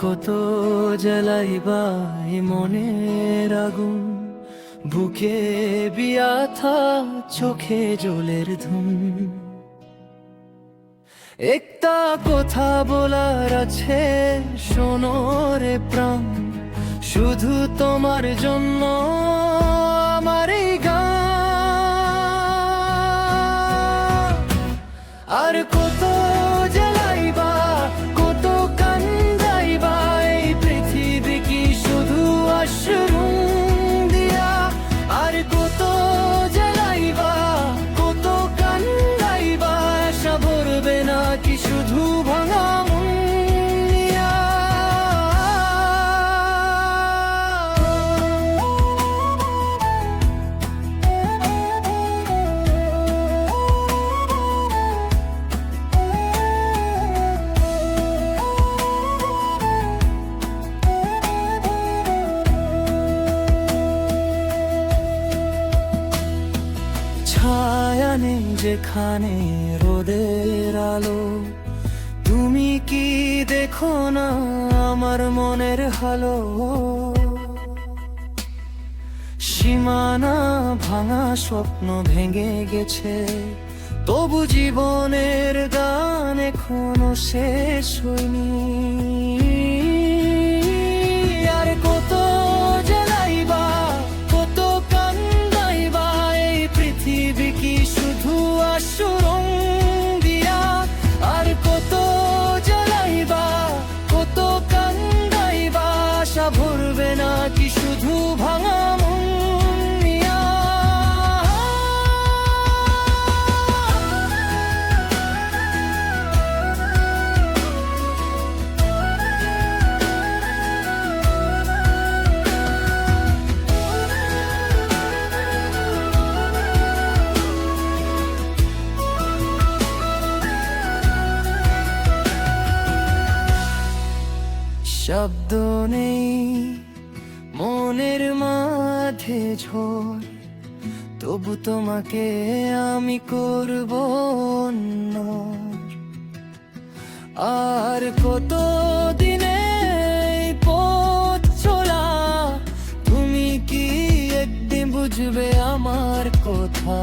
কত জ্বালাইবা মনের আগুন? বুকে বিয়াথা, চোখে জলের ধুম একটা কথা বলার আছে, শোনো রে প্রাণ। শুধু তোমার জন্য আমার এই গান। আর ছায়া যেখানে রোদের আলো, তুমি কি দেখো না আমার মনের হালো? সীমানা ভাঙা স্বপ্ন ভেঙে গেছে, তবু জীবনের গান এখনও শেষ হয়নি। শব্দ নেই, মনের মাঝে ঝড় তবু তোমাকে আমি করব। আর কত দিনে পথ তুমি কি একদিন বুঝবে আমার কথা